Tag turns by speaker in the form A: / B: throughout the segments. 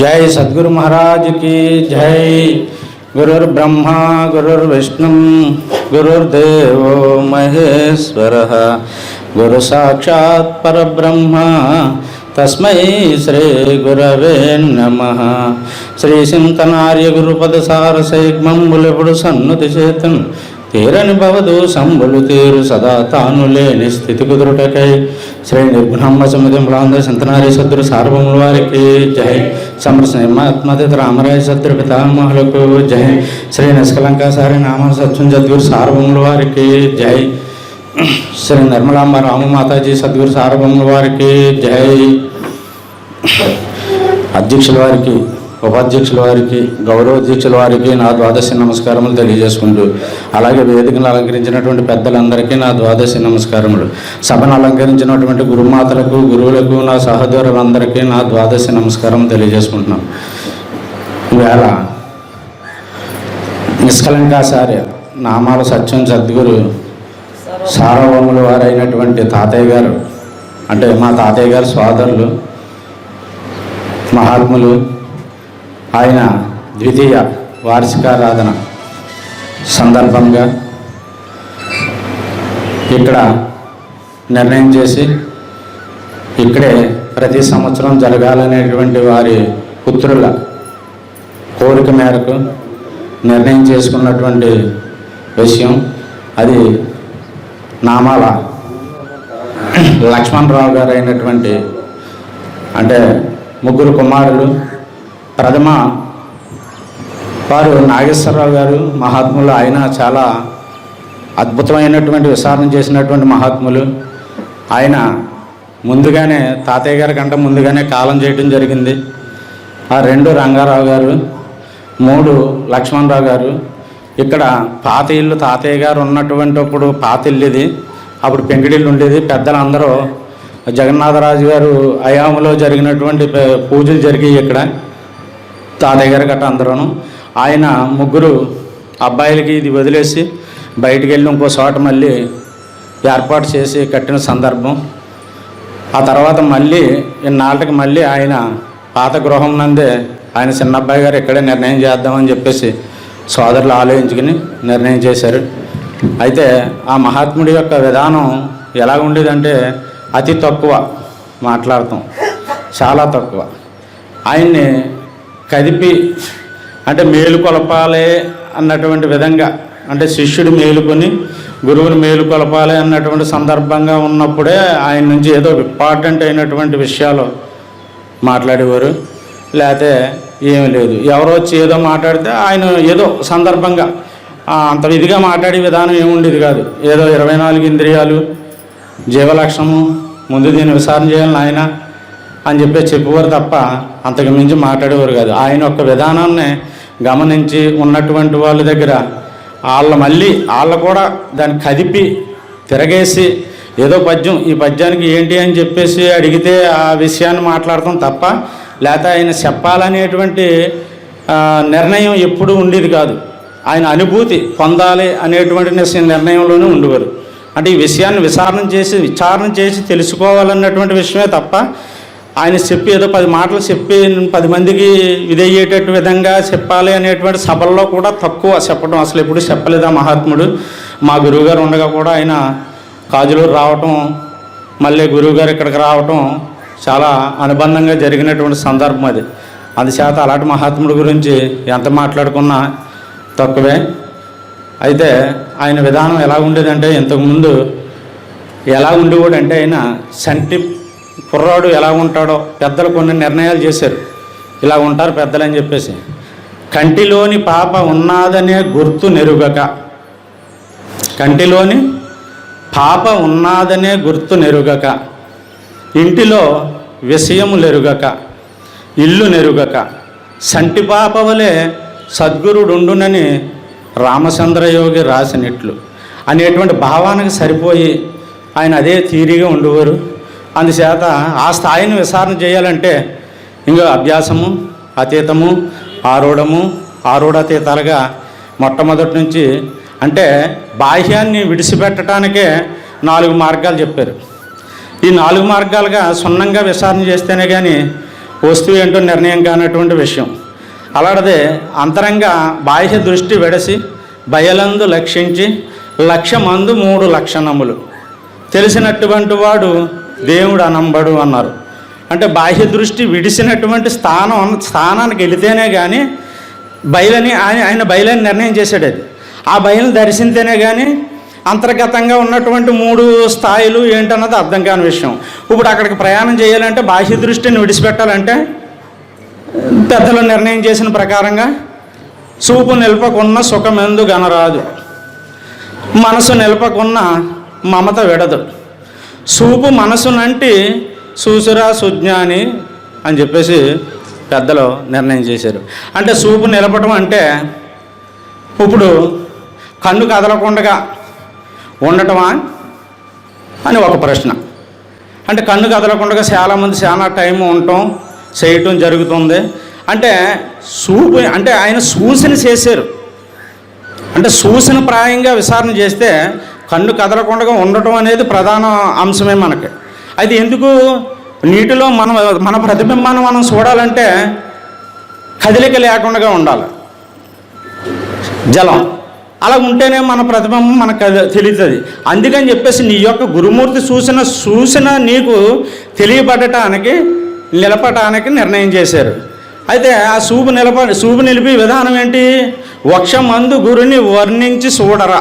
A: జై సద్గురు మహారాజుకి జై గురుర్ బ్రహ్మ గురుర్విష్ణు గురుర్దేవ మహేశ్వర గురు సాక్షాత్ పరబ్రహ్మ తస్మై శ్రీ గురవే నమ శ్రీ సింతనార్య గురుపద సార సైగ్మంబులెప్పుడు సన్నుతి చేతన్ తీరని భవదు సంబులు తీరు సదా తాను లేని స్థితి కుదురుటకై శ్రీ నిర్గుణమ్మ సమితి మ్లాంధ్ర సింతనారి సద్గురు సార్వముల వారికి జై సమర్శనే మత్మతి రామరాయ శత్రు పితామహులకు జై శ్రీ నిష్కలంక సారి నామ సత్యం సద్గురు సార్వముల వారికి జై శ్రీ నిర్మలాంబ రామ మాతాజీ సద్గురు సార్వముల వారికి జై అధ్యక్షుల వారికి ఉపాధ్యక్షుల వారికి గౌరవాధ్యక్షుల వారికి నా ద్వాదశి నమస్కారములు తెలియజేసుకుంటూ అలాగే వేదికను అలంకరించినటువంటి పెద్దలందరికీ నా ద్వాదశి నమస్కారములు సభను అలంకరించినటువంటి గురుమాతలకు గురువులకు నా సహోదరులందరికీ నా ద్వాదశి నమస్కారం తెలియజేసుకుంటున్నాం వేళ నిష్కలంకాచార్య నామాల సత్యం సద్గురు సార్వభౌములు వారైనటువంటి తాతయ్య గారు అంటే మా తాతయ్య గారు సోదరులు మహాత్ములు ఆయన ద్వితీయ వార్షికారాధన సందర్భంగా ఇక్కడ నిర్ణయం చేసి ఇక్కడే ప్రతి సంవత్సరం జరగాలనేటువంటి వారి పుత్రుల కోరిక మేరకు నిర్ణయం చేసుకున్నటువంటి విషయం అది నామాల లక్ష్మణరావు గారు అయినటువంటి అంటే ముగ్గురు కుమారులు ప్రథమ వారు నాగేశ్వరరావు గారు మహాత్ములు ఆయన చాలా అద్భుతమైనటువంటి విచారణ చేసినటువంటి మహాత్ములు ఆయన ముందుగానే తాతయ్య గారి కంటే ముందుగానే కాలం చేయడం జరిగింది ఆ రెండు రంగారావు గారు మూడు లక్ష్మణరావు గారు ఇక్కడ పాత ఇల్లు తాతయ్య గారు ఉన్నటువంటి అప్పుడు పాత ఇల్లు ఇది అప్పుడు పెంగిడిల్లు ఉండేది పెద్దలందరూ జగన్నాథరాజు గారు అయాములో జరిగినటువంటి పూజలు జరిగాయి ఇక్కడ తాతయ్య గారు గట్ట అందరూ ఆయన ముగ్గురు అబ్బాయిలకి ఇది వదిలేసి బయటికి వెళ్ళి ఇంకో చోట మళ్ళీ ఏర్పాటు చేసి కట్టిన సందర్భం ఆ తర్వాత మళ్ళీ ఇన్నాళ్ళకి మళ్ళీ ఆయన పాత గృహం నందే ఆయన చిన్న అబ్బాయి గారు ఇక్కడే నిర్ణయం చేద్దామని చెప్పేసి సోదరులు ఆలోచించుకుని నిర్ణయం చేశారు అయితే ఆ మహాత్ముడి యొక్క విధానం ఎలా ఉండేదంటే అతి తక్కువ మాట్లాడతాం చాలా తక్కువ ఆయన్ని కదిపి అంటే కొలపాలి అన్నటువంటి విధంగా అంటే శిష్యుడు మేలుకొని గురువుని కొలపాలి అన్నటువంటి సందర్భంగా ఉన్నప్పుడే ఆయన నుంచి ఏదో ఇంపార్టెంట్ అయినటువంటి విషయాలు మాట్లాడేవారు లేకపోతే ఏమి లేదు ఎవరో వచ్చి ఏదో మాట్లాడితే ఆయన ఏదో సందర్భంగా అంత విధిగా మాట్లాడే విధానం ఏముండేది కాదు ఏదో ఇరవై నాలుగు ఇంద్రియాలు జీవలక్షణము ముందు దీన్ని విచారణ చేయాలి ఆయన అని చెప్పేసి చెప్పేవారు తప్ప అంతకు మించి మాట్లాడేవారు కాదు ఆయన యొక్క విధానాన్ని గమనించి ఉన్నటువంటి వాళ్ళ దగ్గర వాళ్ళ మళ్ళీ వాళ్ళ కూడా దాన్ని కదిపి తిరగేసి ఏదో పద్యం ఈ పద్యానికి ఏంటి అని చెప్పేసి అడిగితే ఆ విషయాన్ని మాట్లాడతాం తప్ప లేకపోతే ఆయన చెప్పాలనేటువంటి నిర్ణయం ఎప్పుడూ ఉండేది కాదు ఆయన అనుభూతి పొందాలి అనేటువంటి నిర్ణయంలోనే ఉండేవారు అంటే ఈ విషయాన్ని విచారణ చేసి విచారణ చేసి తెలుసుకోవాలన్నటువంటి విషయమే తప్ప ఆయన చెప్పి ఏదో పది మాటలు చెప్పి పది మందికి ఇదయ్యేటట్టు విధంగా చెప్పాలి అనేటువంటి సభల్లో కూడా తక్కువ చెప్పడం అసలు ఎప్పుడు చెప్పలేదా మహాత్ముడు మా గురువుగారు ఉండగా కూడా ఆయన కాజులూరు రావటం మళ్ళీ గురువుగారు ఇక్కడికి రావటం చాలా అనుబంధంగా జరిగినటువంటి సందర్భం అది అందుచేత అలాంటి మహాత్ముడి గురించి ఎంత మాట్లాడుకున్నా తక్కువే అయితే ఆయన విధానం ఎలా ఉండేదంటే ఇంతకుముందు ఎలా అంటే ఆయన సంటి కుర్రాడు ఎలా ఉంటాడో పెద్దలు కొన్ని నిర్ణయాలు చేశారు ఇలా ఉంటారు పెద్దలు అని చెప్పేసి కంటిలోని పాప ఉన్నాదనే గుర్తు నెరుగక కంటిలోని పాప ఉన్నాదనే గుర్తు నెరుగక ఇంటిలో విషయం నెరుగక ఇల్లు నెరుగక సంటి పాప వలె సద్గురుడుండునని రామచంద్రయోగి రాసినట్లు అనేటువంటి భావానికి సరిపోయి ఆయన అదే తీరిగా ఉండేవారు అందుచేత ఆ స్థాయిని విచారణ చేయాలంటే ఇంకా అభ్యాసము అతీతము ఆరూఢము ఆరూఢాతీతాలుగా మొట్టమొదటి నుంచి అంటే బాహ్యాన్ని విడిచిపెట్టడానికే నాలుగు మార్గాలు చెప్పారు ఈ నాలుగు మార్గాలుగా సున్నంగా విచారణ చేస్తేనే కానీ వస్తువు ఏంటో నిర్ణయం కానటువంటి విషయం అలాంటిదే అంతరంగ బాహ్య దృష్టి విడసి బయలందు లక్షించి మందు మూడు లక్షణములు తెలిసినటువంటి వాడు దేవుడు అనంబడు అన్నారు అంటే బాహ్య దృష్టి విడిసినటువంటి స్థానం స్థానానికి వెళితేనే కానీ బయలని ఆయన ఆయన బయలని నిర్ణయం చేశాడు అది ఆ బయలు దర్శించేనే కానీ అంతర్గతంగా ఉన్నటువంటి మూడు స్థాయిలు ఏంటన్నది అర్థం కాని విషయం ఇప్పుడు అక్కడికి ప్రయాణం చేయాలంటే బాహ్య దృష్టిని విడిచిపెట్టాలంటే పెద్దలు నిర్ణయం చేసిన ప్రకారంగా చూపు నిలపకున్న సుఖమెందు గనరాదు మనసు నిలపకున్న మమత విడదు సూపు మనసునంటి సూసురా సుజ్ఞా అని అని చెప్పేసి పెద్దలు నిర్ణయం చేశారు అంటే సూపు నిలపడం అంటే ఇప్పుడు కన్ను కదలకుండగా ఉండటమా అని ఒక ప్రశ్న అంటే కన్ను కదలకుండా చాలామంది చాలా టైం ఉండటం చేయటం జరుగుతుంది అంటే సూపు అంటే ఆయన సూచన చేశారు అంటే సూచన ప్రాయంగా విచారణ చేస్తే కన్ను కదలకుండా ఉండటం అనేది ప్రధాన అంశమే మనకి అది ఎందుకు నీటిలో మనం మన ప్రతిబింబాన్ని మనం చూడాలంటే కదలిక లేకుండా ఉండాలి జలం అలా ఉంటేనే మన ప్రతిబింబం మనకు తెలుస్తుంది అందుకని చెప్పేసి నీ యొక్క గురుమూర్తి చూసిన చూసిన నీకు తెలియబడటానికి నిలపటానికి నిర్ణయం చేశారు అయితే ఆ సూపు నిలప చూపు నిలిపి విధానం ఏంటి వక్షమందు గురుని వర్ణించి చూడరా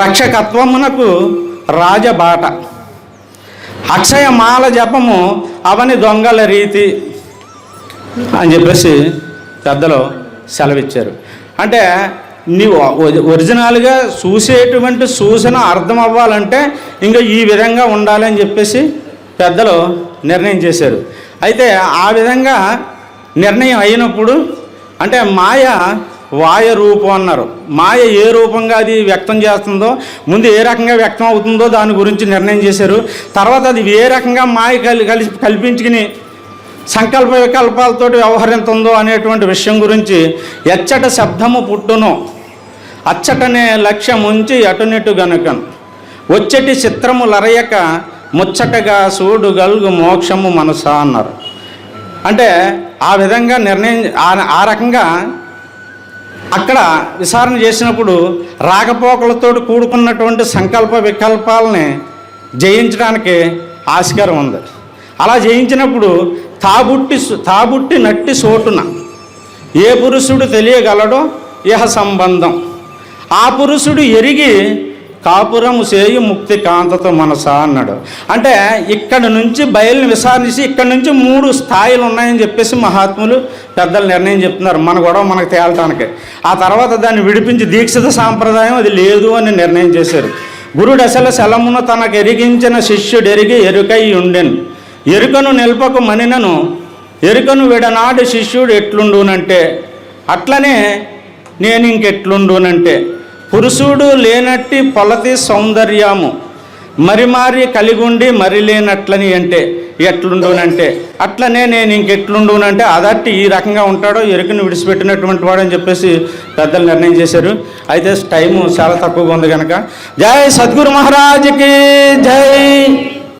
A: రక్షకత్వమునకు రాజబాట మాల జపము అవని దొంగల రీతి అని చెప్పేసి పెద్దలు సెలవిచ్చారు అంటే నీవు ఒరిజినల్గా చూసేటువంటి సూచన అర్థం అవ్వాలంటే ఇంకా ఈ విధంగా ఉండాలి అని చెప్పేసి పెద్దలు నిర్ణయం చేశారు అయితే ఆ విధంగా నిర్ణయం అయినప్పుడు అంటే మాయ వాయ రూపం అన్నారు మాయ ఏ రూపంగా అది వ్యక్తం చేస్తుందో ముందు ఏ రకంగా వ్యక్తం అవుతుందో దాని గురించి నిర్ణయం చేశారు తర్వాత అది ఏ రకంగా మాయ కలి కలిసి కల్పించుకుని సంకల్ప వికల్పాలతో వ్యవహరింతుందో అనేటువంటి విషయం గురించి ఎచ్చట శబ్దము పుట్టును అచ్చటనే లక్ష్యం ఉంచి అటునిటు గనుక వచ్చటి చిత్రము లరయక ముచ్చటగా సూడు గలుగు మోక్షము మనసా అన్నారు అంటే ఆ విధంగా నిర్ణయం ఆ రకంగా అక్కడ విచారణ చేసినప్పుడు రాకపోకలతో కూడుకున్నటువంటి సంకల్ప వికల్పాలని జయించడానికి ఆస్కారం ఉంది అలా జయించినప్పుడు తాబుట్టి తాబుట్టి నట్టి సోటున ఏ పురుషుడు తెలియగలడో ఇహ సంబంధం ఆ పురుషుడు ఎరిగి కాపురము చేయు ముక్తి కాంతతో మనస అన్నాడు అంటే ఇక్కడ నుంచి బయలుని విసారించి ఇక్కడ నుంచి మూడు స్థాయిలు ఉన్నాయని చెప్పేసి మహాత్ములు పెద్దలు నిర్ణయం చెప్తున్నారు మన గొడవ మనకు తేలటానికి ఆ తర్వాత దాన్ని విడిపించి దీక్షిత సాంప్రదాయం అది లేదు అని నిర్ణయం చేశారు గురుడు అసలు శలమును తనకు ఎరిగించిన శిష్యుడు ఎరిగి ఎరుకై ఉండెను ఎరుకను నిలపకు మనినను ఎరుకను విడనాడు శిష్యుడు ఎట్లుండునంటే అట్లనే నేను ఇంకెట్లుండునంటే పురుషుడు లేనట్టి పొలతి సౌందర్యము మరి మారి కలిగుండి మరి లేనట్లని అంటే ఎట్లుండునంటే అట్లనే నేను ఇంకెట్లుండునంటే అదట్టి ఈ రకంగా ఉంటాడో ఎరుకుని విడిచిపెట్టినటువంటి అని చెప్పేసి పెద్దలు నిర్ణయం చేశారు అయితే టైము చాలా తక్కువగా ఉంది కనుక జై సద్గురు మహారాజ్కి జై